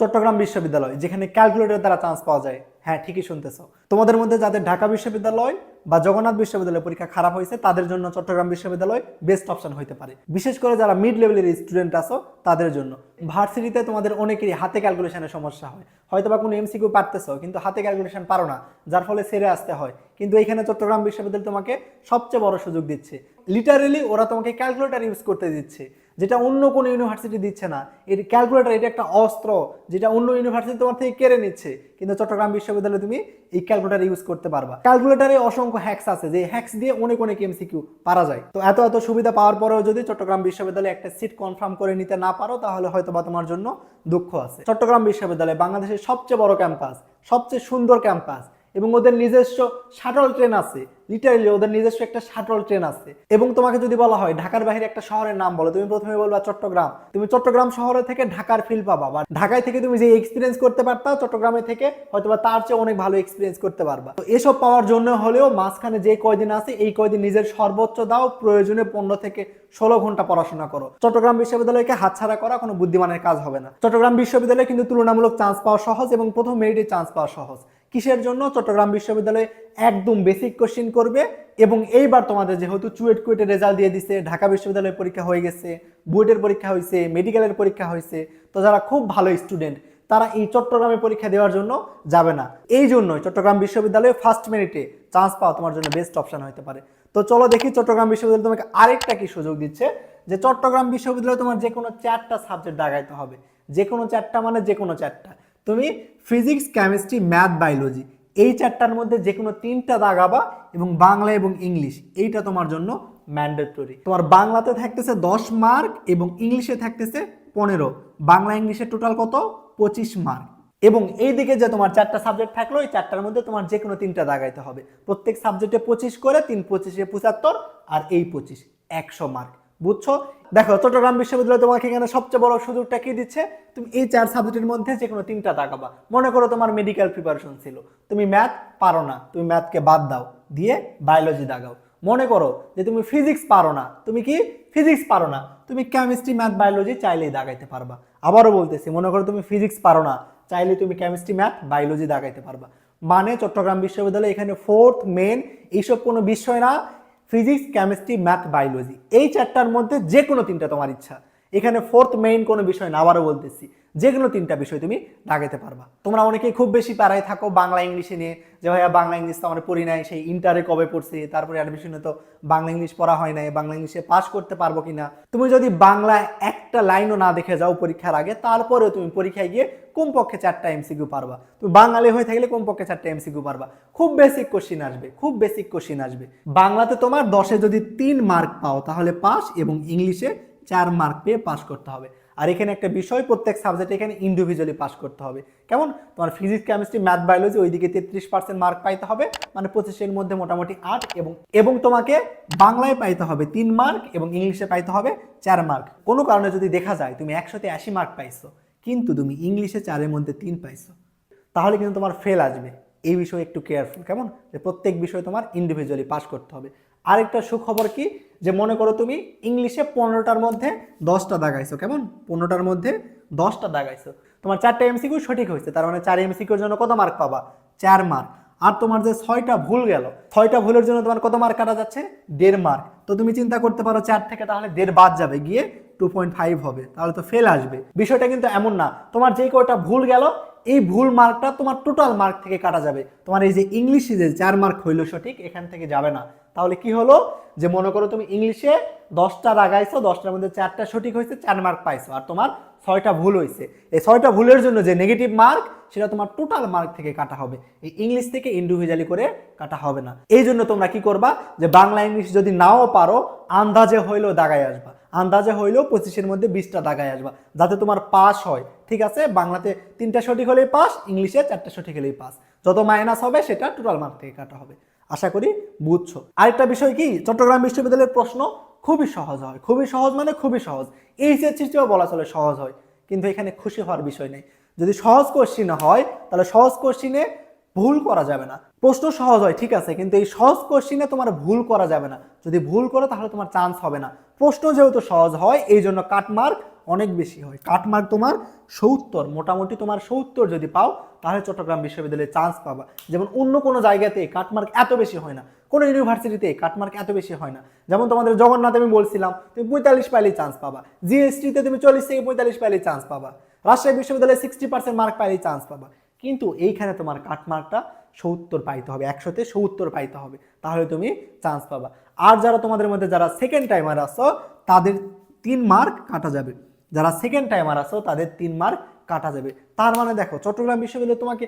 চট্টগ্রাম বিশ্ববিদ্যালয়, যেখানে ক্যালকুলেটর দ্বারা চান্স পাওয়া যায়। হ্যাঁ ঠিকই শুনতেছো। তোমাদের মধ্যে যাদের ঢাকা বিশ্ববিদ্যালয় বা জগন্নাথ বিশ্ববিদ্যালয় পরীক্ষা খারাপ হয়েছে, তাদের জন্য চট্টগ্রাম বিশ্ববিদ্যালয় বেস্ট অপশন হতে পারে। বিশেষ করে যারা মিড লেভেলের স্টুডেন্ট আছো, তাদের জন্য। ভার্সিটিতে তোমাদের অনেকেরই হাতে ক্যালকুলেশনের সমস্যা হয়। হয়তো বা কোনো এমসিকিউ পারতেছো, কিন্তু হাতে ক্যালকুলেশন পারো না, যার ফলে সেরে আসতে হয়। কিন্তু এখানে চট্টগ্রাম বিশ্ববিদ্যালয় তোমাকে সবচেয়ে বড় সুযোগ দিচ্ছে। লিটারেলি ওরা তোমাকে ক্যালকুলেটর ইউজ করতে দিচ্ছে। যেটা অন্য কোনো ইউনিভার্সিটি দিচ্ছে না। এর ক্যালকুলেটর এটা একটা অস্ত্র যেটা অন্য ইউনিভার্সিটি তোমার থেকে কেড়ে নিচ্ছে। কিন্তু চট্টগ্রাম বিশ্ববিদ্যালয়ে তুমি এই ক্যালকুলেটর ইউজ করতে পারবা। ক্যালকুলেটরে অসংখ্য হ্যাক্স আছে, যে হ্যাক্স দিয়ে অনেক অনেক এমসিকিউ পারা যায়। তো এত এত সুবিধা পাওয়ার পরেও যদি চট্টগ্রাম বিশ্ববিদ্যালয়ে একটা সিট কনফার্ম করে নিতে না পারো, তাহলে হয়তো বা তোমার জন্য দুঃখ আছে। চট্টগ্রাম বিশ্ববিদ্যালয় বাংলাদেশের সবচেয়ে বড় ক্যাম্পাস সবচেয়ে সুন্দর ক্যাম্পাস এবং ওদের নিজস্ব শাটল ট্রেন আছে। লিটারেলি ওদের নিজস্ব একটা শাটল ট্রেন আছে। এবং তোমাকে যদি বলা হয়, ঢাকার বাইরে একটা শহরের নাম বলো, তুমি প্রথমে বলবা চট্টগ্রাম। তুমি চট্টগ্রাম শহরে থেকে ঢাকার ফিল পাবা, বা ঢাকায় থেকে তুমি যে এক্সপিরিয়েন্স করতে পারতা, চট্টগ্রামে থেকে হয়তো বা তার চেয়ে অনেক ভালো এক্সপিরিয়েন্স করতে পারবা। তো এসব পাওয়ার জন্য হলেও মাঝখানে যে কয়দিন আছে, এই কয়দিন নিজের সর্বোচ্চ দাও, প্রয়োজনে পনেরো থেকে ষোলো ঘণ্টা পড়াশোনা করো। চট্টগ্রাম বিশ্ববিদ্যালয়কে হাতছাড়া করা কোনো বুদ্ধিমানের কাজ হবে না। চট্টগ্রাম বিশ্ববিদ্যালয়ে কিন্তু তুলনামূলক চান্স পাওয়া সহজ এবং প্রথম মেরিটে চান্স পাওয়া সহজ। কিসের জন্য? চট্টগ্রাম বিশ্ববিদ্যালয়ে একদম বেসিক কোশ্চিন করবে এবং এইবার তোমাদের যেহেতু চুয়েট কুয়েটের রেজাল্ট দিয়ে দিছে, ঢাকা বিশ্ববিদ্যালয়ের পরীক্ষা হয়ে গেছে, বুয়েটের পরীক্ষা হয়েছে মেডিকেলের পরীক্ষা হয়েছে, তো যারা খুব ভালো স্টুডেন্ট তারা এই চট্টগ্রামে পরীক্ষা দেওয়ার জন্য যাবে না। এই জন্যই চট্টগ্রাম বিশ্ববিদ্যালয়ে ফার্স্ট মেরিটে চান্স পাওয়া তোমার জন্য বেস্ট অপশন হতে পারে। তো চলো দেখি চট্টগ্রাম বিশ্ববিদ্যালয় তোমাকে আরেকটা কি সুযোগ দিচ্ছে? যে চট্টগ্রাম বিশ্ববিদ্যালয়ে তোমার যে কোনো চারটা সাবজেক্ট দাগাইতে হবে। যে কোনো চারটা মানে যে কোনো চারটা। তুমি ফিজিক্স কেমিস্ট্রি ম্যাথ বায়োলজি এই চারটার মধ্যে যে কোনো তিনটা দাগাবা এবং বাংলা এবং ইংলিশ এইটা তোমার জন্য ম্যান্ডেটরি তোমার বাংলাতে থাকতেছে দশ মার্ক এবং ইংলিশে থাকতেছে পনেরো। বাংলা ইংলিশে টোটাল কত? পঁচিশ মার্ক এবং এই দিকে যে তোমার চারটা সাবজেক্ট থাকল, এই চারটার মধ্যে তোমার যে কোনো তিনটা দাগাইতে হবে। প্রত্যেক সাবজেক্টে পঁচিশ করে, তিন পঁচিশে পঁচাত্তর আর এই পঁচিশ। একশো মার্ক বুঝছ? দেখো, চট্টগ্রাম বিশ্ববিদ্যালয় তোমাকে এখানে সবচেয়ে বড় সুযোগটা কি দিচ্ছে? তুমি এই চার সাবজেক্টের মধ্যে যে কোনো তিনটা তাকাবা। মনে করো তোমার মেডিকেল প্রিপারেশন ছিল। তুমি ম্যাথ পারো না, তুমি ম্যাথকে বাদ দাও, দিয়ে বায়োলজি দাগাও। মনে করো যে তুমি ফিজিক্স পারো না, তুমি কি? ফিজিক্স পারো না। তুমি কেমিস্ট্রি ম্যাথ বায়োলজি চাইলেই দাগাইতে পারবা। আবারও বলতেছি, মনে করো তুমি ফিজিক্স পারো না চাইলে তুমি কেমিস্ট্রি ম্যাথ বায়োলজি দাগাইতে পারবা। মানে চট্টগ্রাম বিশ্ববিদ্যালয় এখানে ফোর্থ মেন এইসব কোনো বিষয় না। ফিজিক্স কেমিস্ট্রি ম্যাথ বায়োলজি এই চারটার মধ্যে যে কোনো তিনটা তোমার ইচ্ছা। এখানে ফোর্থ মেইন কোনো বিষয় না, আবারও বলতেছি। যে কোনো তিনটা বিষয় তুমি লাগাতে পারবা। তোমরা অনেকেই খুব বেশি প্যারায় থাকো বাংলা ইংলিশে নিয়ে, যে ভাইয়া বাংলা ইংলিশ তো আমরা পড়ি নাই, সেই ইন্টারে কবে পড়ছি, তারপরে অ্যাডমিশনে তো বাংলা ইংলিশ পড়া হয় নাই, বাংলা ইংলিশে পাস করতে পারব কিনা। তুমি যদি বাংলা একটা লাইনও না দেখে যাও পরীক্ষার আগে, তারপরেও তুমি পরীক্ষায় গিয়ে কমপক্ষে চারটা এমসিকিউ পারবা। তুমি বাঙালি হয়ে থাকলে কমপক্ষে চারটা এমসিকিউ পারবা। খুব বেসিক কোশ্চিন আসবে, খুব বেসিক কোশ্চিন আসবে। বাংলাতে তোমার দশে যদি তিন মার্ক পাও, তাহলে পাস এবং ইংলিশে চার মার্ক পেয়ে পাস করতে হবে। আর এখানে একটা বিষয়, প্রত্যেক সাবজেক্টে এখানে ইন্ডিভিজুয়ালি পাস করতে হবে। কেমন? তোমার ফিজিক্স কেমিস্ট্রি ম্যাথ বায়োলজি ওইদিকে তেত্রিশ পার্সেন্ট মার্ক পাইতে হবে মানে পঁচিশের মধ্যে মোটামুটি আট এবং এবং তোমাকে বাংলায় পাইতে হবে তিন মার্ক এবং ইংলিশে পাইতে হবে চার মার্ক কোনো কারণে যদি দেখা যায় তুমি একশোতে আশি মার্ক পাইছো, কিন্তু তুমি ইংলিশে চারের মধ্যে তিন পাইছো, তাহলে কিন্তু তোমার ফেল আসবে। এই বিষয়ে একটু কেয়ারফুল কেমন? যে প্রত্যেক বিষয়ে তোমার ইন্ডিভিজুয়ালি পাস করতে হবে। আরেকটা সুখবর কি? যে মনে করো তুমি ইংলিশে পনেরোটার মধ্যে দশটা দাগাইছো, কেমন? পনেরোটার মধ্যে দশটা দাগাইছো। তোমার চারটা এমসিকিউ সঠিক হয়েছে, তার মানে চার এমসিকিউর জন্য কত মার্ক পাবা? চার মার্ক আর তোমার যে ছয়টা ভুল গেল, ছয়টা ভুলের জন্য তোমার কত মার্ক কাটা যাচ্ছে? দেড় মার্ক তো তুমি চিন্তা করতে পারো চার থেকে তাহলে দেড় বাদ যাবে, গিয়ে টু পয়েন্ট ফাইভ হবে, তাহলে তো ফেল আসবে। বিষয়টা কিন্তু এমন না। তোমার যে কয়টা ভুল গেল এই ভুল মার্কটা তোমার টোটাল মার্ক থেকে কাটা যাবে। তোমার এই যে ইংলিশে যে চার মার্ক হইল সঠিক, এখান থেকে যাবে না। তাহলে কি হলো? যে মনে করো তুমি ইংলিশে দশটা লাগাইছো দশটার মধ্যে চারটা সঠিক হয়েছে, চার মার্ক পাইছো, আর তোমার ছয়টা ভুল হয়েছে। এই ছয়টা ভুলের জন্য যে নেগেটিভ মার্ক সেটা তোমার টোটাল মার্ক থেকে কাটা হবে। এই ইংলিশ থেকে ইন্ডিভিজুয়ালি করে কাটা হবে না। এই জন্য তোমরা কি করবা? যে বাংলা ইংলিশ যদি নাও পারো, আন্দাজে হইলেও দাগায় আসবা। আন্দাজে হইলেও পঁচিশের মধ্যে বিশটা দাগায় আসবা, যাতে তোমার পাস হয়। ঠিক আছে? বাংলাতে তিনটা সঠিক হলেই পাস, ইংলিশে চারটা সঠিক হলেই পাস। যত মাইনাস হবে, সেটা টোটাল মার্ক থেকে কাটা হবে। আশা করি বুঝছ। আরেকটা বিষয় কি? চট্টগ্রাম বিশ্ববিদ্যালয়ের প্রশ্ন খুবই সহজ হয়। খুবই সহজ মানে খুবই সহজ। এইচএসসিটিও বলা চলে সহজ হয়। কিন্তু এখানে খুশি হওয়ার বিষয় নেই। যদি সহজ কোশ্চিন হয়, তাহলে সহজ কোশ্চিনে ভুল করা যাবে না। প্রশ্ন সহজ হয়, ঠিক আছে, কিন্তু এই সহজ কোশ্চিনে তোমার ভুল করা যাবে না। যদি ভুল করো, তাহলে তোমার চান্স হবে না। প্রশ্ন যেহেতু সহজ হয়, এই জন্য কাটমার্ক অনেক বেশি হয়। কাটমার্ক তোমার সত্তর, মোটামুটি তোমার সত্তর যদি পাও, তাহলে চট্টগ্রাম বিশ্ববিদ্যালয়ে চান্স পাবা। যেমন অন্য কোনো জায়গাতে কাটমার্ক এত বেশি হয় না। কোনো ইউনিভার্সিটিতে কাটমার্ক এত বেশি হয় না। যেমন তোমাদের জগন্নাথ, আমি বলছিলাম, তুমি পঁয়তাল্লিশ পাইলেই চান্স পাবা। জিএসটিতে তুমি চল্লিশ থেকে পঁয়তাল্লিশ পাইলেই চান্স পাবা। রাজশাহী বিশ্ববিদ্যালয়ে সিক্সটি পার্সেন্ট মার্ক পাইলেই চান্স পাবা। কিন্তু এইখানে তোমার কাটমার্কটা সত্তর পাইতে হবে, একশোতে সত্তর পাইতে হবে। তাহলে তুমি চান্স পাবা। আর যারা তোমাদের মধ্যে যারা সেকেন্ড টাইমার আসো তাদের তিন মার্ক কাটা যাবে। যারা সেকেন্ড টাইমার আসো তাদের তিন মার্ক কাটা যাবে। তার মানে দেখো, চট্টগ্রাম বিশ্ববিদ্যালয় তোমাকে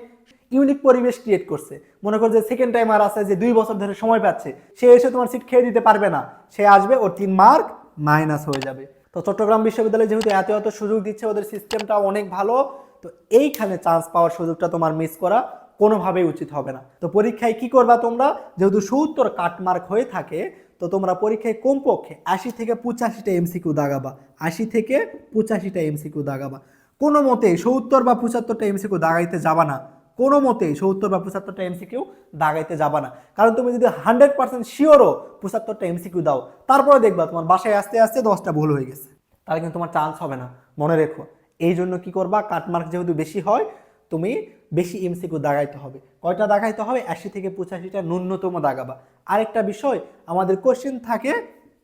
ইউনিক পরিবেশ ক্রিয়েট করছে। মনে করো যে সেকেন্ড টাইমার আছে, যে দুই বছর ধরে সময় পাচ্ছে। সে এসে তোমার সিট খেয়ে দিতে পারবে না। সে আসবে, ওর তিন মার্ক মাইনাস হয়ে যাবে। তো চট্টগ্রাম বিশ্ববিদ্যালয় যেহেতু এত এত সুযোগ দিচ্ছে, ওদের সিস্টেমটা অনেক ভালো। তো এইখানে চান্স পাওয়ার সুযোগটা তোমার মিস করা কোনোভাবেই উচিত হবে না। তো পরীক্ষায় কি করবা তোমরা? যেহেতু সত্তর কাটমার্ক হয়ে থাকে, তো তোমরা পরীক্ষায় কমপক্ষে আশি থেকে পঁচাশিটা এমসিকিউ দাগাবা। আশি থেকে পঁচাশিটা এমসিকিউ দাগাবা। কোনো মতেই সত্তর বা পঁচাত্তরটা এমসিকিউ দাগাইতে যাবা না। কোনো মতেই সত্তর বা পঁচাত্তরটা এমসিকিউ দাগাইতে যাবা না। কারণ তুমি যদি হান্ড্রেড পার্সেন্ট শিওরও পঁচাত্তরটা এমসিকিউ দাও, তারপরে দেখবা তোমার বাসায় আস্তে আস্তে দশটা ভুল হয়ে গেছে। তাহলে কিন্তু তোমার চান্স হবে না। মনে রেখো। এই জন্য কী করবা? কাটমার্ক যেহেতু বেশি হয়, তুমি বেশি এমসিকিউ দাগাইতে হবে। কয়টা দাগাইতে হবে? আশি থেকে পঁচাশিটা ন্যূনতম দাগাবা। আরেকটা বিষয়, আমাদের কোশ্চেন থাকে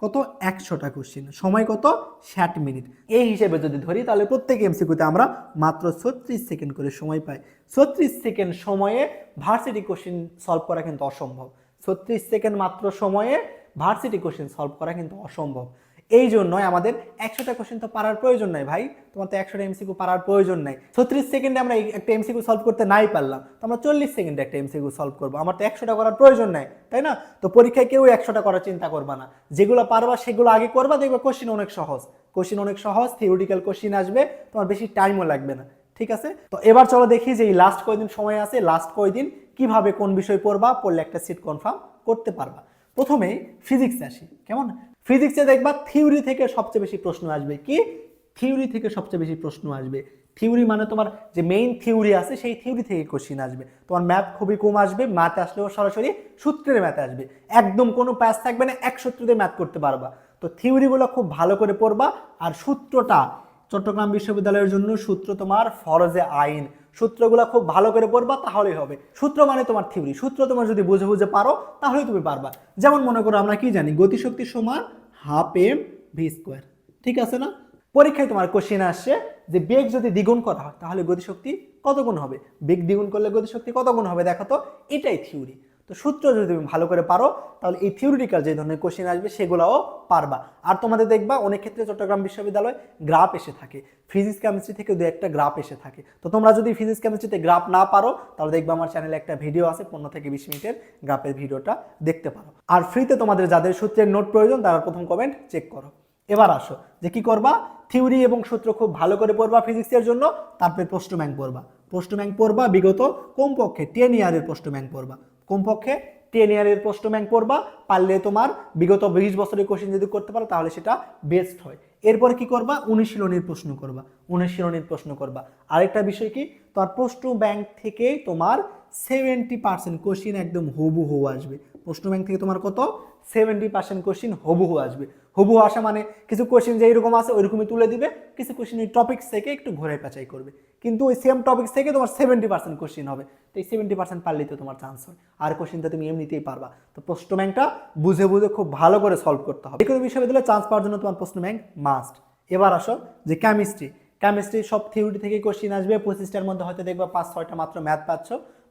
কত? একশোটা কোশ্চেন সময় কত? ষাট মিনিট। এই হিসেবে যদি ধরি, তাহলে প্রত্যেক এমসিকিউতে আমরা মাত্র ছত্রিশ সেকেন্ড করে সময় পাই। ছত্রিশ সেকেন্ড সময়ে ভার্সিটি কোশ্চেন সলভ করা কিন্তু অসম্ভব। ছত্রিশ সেকেন্ড মাত্র সময়ে ভার্সিটি কোশ্চেন সলভ করা কিন্তু অসম্ভব। এই জন্যই আমাদের একশোটা কোশ্চেন তো পারার প্রয়োজন নাই ভাই। তোমার তো একশোটা এমসিকিউ পারার প্রয়োজন নাই। ছত্রিশ সেকেন্ডে আমরা একটা এমসিকিউ সলভ করতে নাই পারলাম। তো আমরা চল্লিশ সেকেন্ডে একটা এমসিকিউ সলভ করব। আমার তো একশোটা করার প্রয়োজন নাই, তাই না? তো পরীক্ষায় কেউ একশোটা করার চিন্তা করবা না। যেগুলো পারবা সেগুলো আগে করবা, দেখবে কোশ্চেন অনেক সহজ। কোশ্চেন অনেক সহজ থিওরিটিক্যাল কোশ্চেন আসবে, তোমার বেশি টাইমও লাগবে না। ঠিক আছে? তো এবার চলো দেখি যে এই লাস্ট কয়দিন সময় আছে লাস্ট কয়দিন কীভাবে কোন বিষয় পড়বা, পড়লে একটা সিট কনফার্ম করতে পারবা। প্রথমে ফিজিক্সে আসি, কেমন? ফিজিক্সে দেখবা থিওরি থেকে সবচেয়ে বেশি প্রশ্ন আসবে। কি? থিওরি থেকে সবচেয়ে বেশি প্রশ্ন আসবে। থিওরি মানে তোমার যে মেইন থিওরি আছে, সেই থিওরি থেকে কোশ্চিন আসবে। তোমার ম্যাথ খুবই কম আসবে ম্যাথ আসলেও সরাসরি সূত্রের ম্যাথ আসবে। একদম কোনো প্যাচ থাকবে না, এক সূত্রতে ম্যাথ করতে পারবা। তো থিওরিগুলো খুব ভালো করে পড়বা। আর সূত্রটা চট্টগ্রাম বিশ্ববিদ্যালয়ের জন্য সূত্র তোমার ফরজে আইন। সূত্রগুলো খুব ভালো করে পড়বা, তাহলেই হবে। সূত্র মানে তোমার থিওরি সূত্র তোমার যদি বুঝে বুঝে পারো, তাহলেই তুমি পারবা। যেমন মনে করো আমরা কি জানি, গতিশক্তি সমান হাফ এম ভি স্কোয়ার ঠিক আছে না? পরীক্ষায় তোমার কোশ্চেন আসছে যে বেগ যদি দ্বিগুণ করা হয়, তাহলে গতিশক্তি কত গুণ হবে? বেগ দ্বিগুণ করলে গতিশক্তি কত গুণ হবে? দেখো তো, এটাই থিওরি তো সূত্র যদি তুমি ভালো করে পারো, তাহলে এই থিওরিটিক্যাল যে ধরনের কোশ্চেন আসবে, সেগুলোও পারবা। আর তোমাদের দেখবা, অনেক ক্ষেত্রে চট্টগ্রাম বিশ্ববিদ্যালয় গ্রাফ এসে থাকে। ফিজিক্স কেমিস্ট্রি থেকে দু একটা গ্রাফ এসে থাকে। তো তোমরা যদি ফিজিক্স কেমিস্ট্রিতে গ্রাফ না পারো, তাহলে দেখবা আমার চ্যানেলে একটা ভিডিও আছে, পনেরো থেকে বিশ মিনিটের গ্রাফের ভিডিওটা দেখতে পারো। আর ফ্রিতে তোমাদের যাদের সূত্রের নোট প্রয়োজন, তারা প্রথম কমেন্ট চেক করো। এবার আসো, যে কি করবা? থিওরি এবং সূত্র খুব ভালো করে পড়বা ফিজিক্সের জন্য, তারপরে প্রশ্ন ব্যাংক পড়বা। প্রশ্ন ব্যাংক পড়বা, বিগত কমপক্ষে টেন ইয়ারের প্রশ্ন ব্যাংক পড়বা। কমপক্ষে টেন ইয়ারের প্রশ্ন ব্যাংক করবা পারলে তোমার বিগত বিশ বছরের কোশ্চেন যদি করতে পারো, তাহলে সেটা বেস্ট হয়। এরপরে কি করবা? অনুশীলনের প্রশ্ন করবা। অনুশীলনের প্রশ্ন করবা। আরেকটা বিষয় কি? তোমার প্রশ্ন ব্যাংক থেকে তোমার সেভেন্টি পার্সেন্ট কোশ্চিন একদম হুবুহু আসবে। প্রশ্ন ব্যাংক থেকে তোমার কত? সেভেন্টি পার্সেন্ট কোশ্চিন হুবহু আসবে। হুবহু আসা মানে কিছু কোশ্চিন যে এরকম আছে, ওইরকমই তুলে দিবে। কিছু কোশ্চিন ওই টপিক্স থেকে একটু ঘোরে পেঁচাই করবে। কিন্তু ওই সেম টপিক্স থেকে তোমার সেভেন্টি পার্সেন্ট কোশ্চিন হবে। তো এই সেভেন্টি পার্সেন্ট পারলেই তো তোমার চান্স হয়। আর কোশ্চিনটা তুমি এমনিতেই পারবা। তো প্রশ্ন ব্যাংকটা বুঝে বুঝে খুব ভালো করে সলভ করতে হবে। কোনো বিশ্ববিদ্যালয়ে চান্স পাওয়ার জন্য তোমার প্রশ্ন ব্যাংক মাস্ট এবার আসো যে কেমিস্ট্রি কেমিস্ট্রি সব থিওরি থেকে কোশ্চিন আসবে। পঁচিশটার মধ্যে হয়তো দেখবা পাঁচ, ছয়টা মাত্র ম্যাথ পাচ্ছ।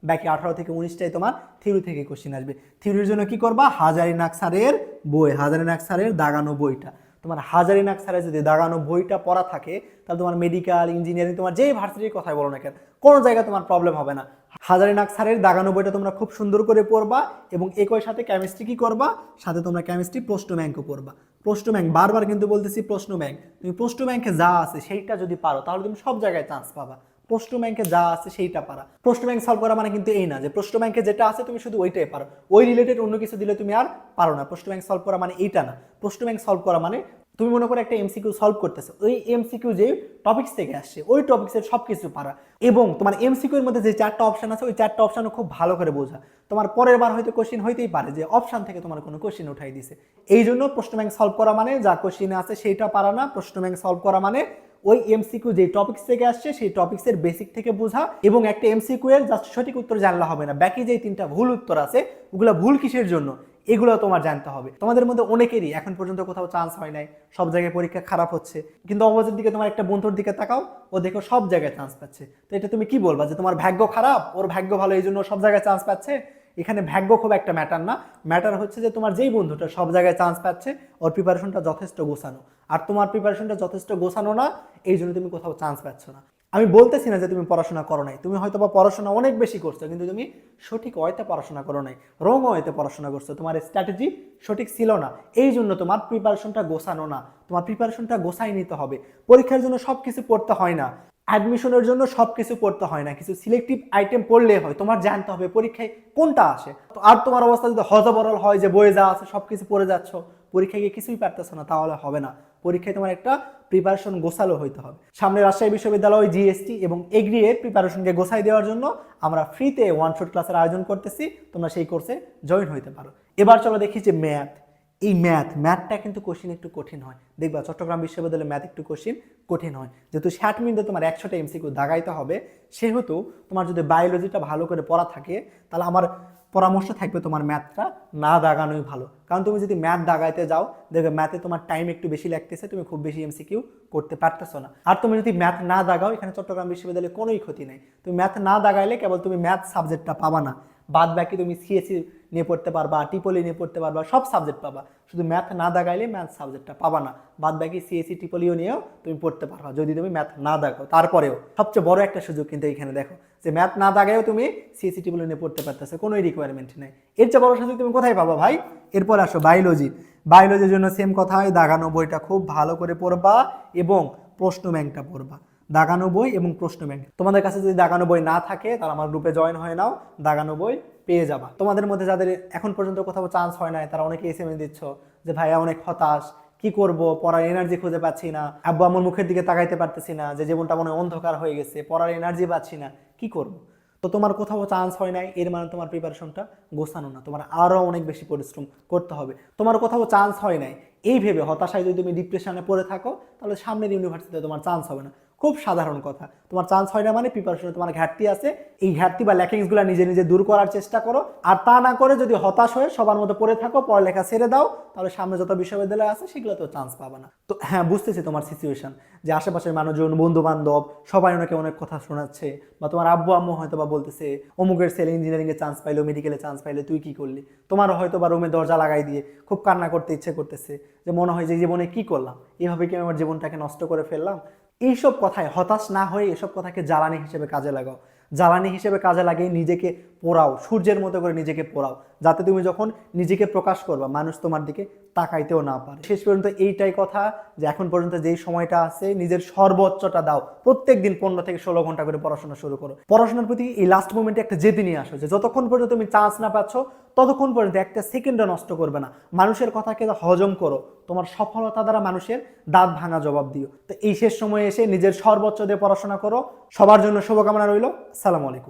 বাকি আঠারো থেকে উনিশটাই তোমার থিওরি থেকে কোশ্চিন আসবে। থিওরির জন্য কি করবা? হাজারি স্যারের বই হাজারিনাক স্যারের দাগানো বইটা। তোমার হাজারিনাক স্যারের যদি দাগানো বইটা পড়া থাকে, তাহলে তোমার মেডিকেল ইঞ্জিনিয়ারিং তোমার যেই ভার্সিটির কথাই বলো না কেন, কোনো জায়গায় তোমার প্রবলেম হবে না। হাজারিনাক স্যারের দাগানো বইটা তোমরা খুব সুন্দর করে পড়বা এবং একই সাথে কেমিস্ট্রি কি করবা? সাথে তোমরা কেমিস্ট্রি প্রশ্ন ব্যাংকও পড়বা। প্রশ্ন ব্যাংক বারবার কিন্তু বলতেছি প্রশ্ন ব্যাংক তুমি প্রশ্ন ব্যাংকে যা আছে সেইটা যদি পারো, তাহলে তুমি সব জায়গায় চান্স পাবা। প্রশ্ন ব্যাংকে যা আছে সেইটা পারা। প্রশ্ন ব্যাংক সলভ করা মানে কিন্তু এই না যে প্রশ্ন ব্যাংকে যেটা আছে তুমি শুধু ওইটাই পারো। ওই রিলেটেড অন্য কিছু দিলে তুমি আর পারো না। প্রশ্ন ব্যাংক সলভ করা মানে এইটা না। প্রশ্ন ব্যাংক সলভ করা মানে তুমি মনে করো একটা এমসিকিউ সলভ করতেছো। ওই এমসিকিউ যে টপিক্স থেকে আসছে, ওই টপিক্সের সব কিছু পারা। এবং তোমার এমসিকিউর মধ্যে যে চারটা অপশন আছে, ওই চারটা অপশনও খুব ভালো করে বোঝা। তোমার পরের বার হয়তো কোশ্চিন হইতেই পারে যে অপশন থেকে তোমার কোনো কোশ্চিন উঠাই দিছে। এই জন্য প্রশ্ন ব্যাংক সলভ করা মানে যা কোশ্চিনে আছে সেইটা পারা না। প্রশ্ন ব্যাংক সলভ করা মানে ওই এমসিকিউ যে টপিক্স থেকে আসছে, সেই টপিক্সের বেসিক থেকে বোঝা এবং একটা এমসিকিউ এর জাস্ট সঠিক উত্তর জানলে হবে না। বাকি যে তিনটা ভুল উত্তর আছে, ওগুলো ভুল কিসের জন্য? এগুলো তোমার জানতে হবে। তোমাদের মধ্যে অনেকেরই এখন পর্যন্ত কোথাও চান্স হয় নাই, সব জায়গায় পরীক্ষা খারাপ হচ্ছে। কিন্তু অপোজিট দিকে তোমার একটা বন্ধুর দিকে তাকাও, ও দেখো সব জায়গায় চান্স পাচ্ছে। তো এটা তুমি কি বলবা যে তোমার ভাগ্য খারাপ, ওর ভাগ্য ভালো, এই জন্য সব জায়গায় চান্স পাচ্ছে? এখানে ভাগ্য খুব একটা ম্যাটার না। ম্যাটার হচ্ছে যে তোমার যেই বন্ধুটা সব জায়গায় চান্স পাচ্ছে, ওর প্রিপারেশনটা যথেষ্ট গোছানো। আর তোমার প্রিপারেশনটা যথেষ্ট গোছানো না, এই জন্য তুমি কোথাও চান্স পাচ্ছ না। আমি বলতেছি না যে তুমি পড়াশোনা করো নাই। তুমি হয়তো বা পড়াশোনা অনেক বেশি করছ, কিন্তু তুমি সঠিক ওয়েতে পড়াশোনা করো নাই রং ওয়েতে পড়াশোনা করছ। তোমার স্ট্র্যাটেজি সঠিক ছিল না। এই জন্য তোমার প্রিপারেশনটা গোছানো না। তোমার প্রিপারেশনটা গোছাই নিতে হবে। পরীক্ষার জন্য সব কিছু পড়তে হয় না। অ্যাডমিশনের জন্য সব কিছু পড়তে হয় না, কিছু সিলেক্টিভ আইটেম পড়লে হয়, তোমার জানতে হবে পরীক্ষায় কোনটা আসে। তো আর তোমার অবস্থা যদি হজবরল হয়, যে বইয়ে যা আছে সব কিছু পড়ে যাচ্ছ, পরীক্ষায় গিয়ে কিছুই পারতেছো না, তাহলে হবে না। পরীক্ষায় তোমার একটা প্রিপারেশন গোছালো হইতে হবে। সামনে রাজশাহী বিশ্ববিদ্যালয় জিএসটি এবং এগ্রি এর প্রিপারেশনকে গোছাই দেওয়ার জন্য আমরা ফ্রিতে ওয়ান শট ক্লাসের আয়োজন করতেছি, তোমরা সেই কোর্সে জয়েন হইতে পারো। এবার চলো দেখি যে ম্যাথ এই ম্যাথ ম্যাথটা কিন্তু কোশ্চিন একটু কঠিন হয়। দেখবা চট্টগ্রাম বিশ্ববিদ্যালয়ে ম্যাথ একটু কোশ্চিন কঠিন হয়। যেহেতু ষাট মিনিটে তোমার একশোটা এমসিকিউ দাগাইতে হবে, সেহেতু তোমার যদি বায়োলজিটা ভালো করে পড়া থাকে, তাহলে আমার পরামর্শ থাকবে তোমার ম্যাথটা না দাগানোই ভালো। কারণ তুমি যদি ম্যাথ দাগাইতে যাও, দেখবে ম্যাথে তোমার টাইম একটু বেশি লাগতেছে, তুমি খুব বেশি এমসিকিউ করতে পারতেছো না। আর তুমি যদি ম্যাথ না দাগাও, এখানে চট্টগ্রাম বিশ্ববিদ্যালয়ে কোনোই ক্ষতি নেই। তুমি ম্যাথ না দাগাইলে কেবল তুমি ম্যাথ সাবজেক্টটা পাবা না। বাদ বাকি তুমি সিএসসি নিয়ে পড়তে পারবা টিপলি নিয়ে পড়তে পারবা, সব সাবজেক্ট পাবা। শুধু ম্যাথ না দাগাইলে ম্যাথ সাবজেক্টটা পাবা না। বাদ বাকি সিএসসি টিপলিও নিয়েও তুমি পড়তে পারবা, যদি তুমি ম্যাথ না দাগাও। তারপরেও সবচেয়ে বড় একটা সুযোগ কিন্তু এখানে দেখো, যে ম্যাথ না দাগায়ও তুমি সিএসসি টিপলি নিয়ে পড়তে পারতেছো কোনো রিকোয়ারমেন্ট নেই। এর চেয়ে বড় সুযোগ তুমি কোথায় পাবা ভাই? এরপর আসো বায়োলজি বায়োলজির জন্য সেম কথাই দাগানো বইটা খুব ভালো করে পড়বা এবং প্রশ্ন ব্যাংকটা পড়বা। দাগানো বই এবং প্রশ্ন ব্যাংক। তোমাদের কাছে যদি দাগানো বই না থাকে, তাহলে আমার গ্রুপে জয়েন হয়ে নাও, দাগানো বই পেয়ে যাবা। তোমাদের মধ্যে যাদের এখন পর্যন্ত কোথাও চান্স হয় নাই, তারা অনেকে এসএমএস দিচ্ছ যে, ভাইয়া, অনেক হতাশ, কি করব? পড়ার এনার্জি খুঁজে পাচ্ছি না। আব্বু আমার মুখের দিকে তাকাইতে পারতেছি না, যে জীবনটা মনে অন্ধকার হয়ে গেছে, পড়ার এনার্জি পাচ্ছি না, কি করব? তো তোমার কোথাও চান্স হয় নাই, এর মানে তোমার প্রিপারেশনটা গোছানো না। তোমার আরও অনেক বেশি পরিশ্রম করতে হবে। তোমার কোথাও চান্স হয় নাই, এই ভেবে হতাশায় যদি তুমি ডিপ্রেশনে পড়ে থাকো, তাহলে সামনের ইউনিভার্সিটিতে তোমার চান্স হবে না। খুব সাধারণ কথা। তোমার চান্স হয় না মানে প্রিপারেশনে তোমার ঘাটতি আছে। এই ঘাটতি বা ল্যাকিংসগুলো নিজে নিজে দূর করার চেষ্টা করো। আর তা না করে যদি হতাশ হয়ে সবার মতো পড়ে থাকো, পড়ালেখা ছেড়ে দাও, তাহলে সামনে যত বিশ্ববিদ্যালয় আছে সেগুলো তো চান্স পাবে না। তো হ্যাঁ বুঝতেছি তোমার সিচুয়েশন যে আশেপাশের মানুষজন বন্ধু বান্ধব সবাই ওনাকে অনেক কথা শোনাচ্ছে, বা তোমার আব্বু আম্মু হয়তো বা বলতেছে, অমুকের ছেলে ইঞ্জিনিয়ারিংয়ে চান্স পাইলো মেডিকেলে চান্স পাইলে, তুই কি করলি? তোমারও হয়তো বা রুমে দরজা লাগাই দিয়ে খুব কান্না করতে ইচ্ছে করতেছে, যে মনে হয় যে জীবনে কি করলাম? এভাবে কি আমি আমার জীবনটাকে নষ্ট করে ফেললাম? এইসব কথায় হতাশ না হয়ে এসব কথাকে জ্বালানি হিসেবে কাজে লাগাও। জ্বালানি হিসেবে কাজে লাগিয়ে নিজেকে পোড়াও, সূর্যের মতো করে নিজেকে পোড়াও। যাতে তুমি যখন নিজেকে প্রকাশ করবা, মানুষ তোমার দিকে তাকাইতেও না পারে। শেষ পর্যন্ত এইটাই কথা যে এখন পর্যন্ত যেই সময়টা আছে, নিজের সর্বোচ্চটা দাও। প্রত্যেক দিন পনেরো থেকে ষোলো ঘণ্টা করে পড়াশোনা শুরু করো। পড়াশোনার প্রতি এই লাস্ট মোমেন্টে একটা জেদি নিয়ে আসো যে যতক্ষণ পর্যন্ত তুমি চান্স না পাচ্ছ, ততক্ষণ পর্যন্ত একটা সেকেন্ডও নষ্ট করবে না। মানুষের কথাকে হজম করো। তোমার সফলতা দ্বারা মানুষের দাঁত ভাঙা জবাব দিও। তো এই শেষ সময়ে এসে নিজের সর্বোচ্চ দিয়ে পড়াশোনা করো। সবার জন্য শুভকামনা রইল। সালাম আলাইকুম।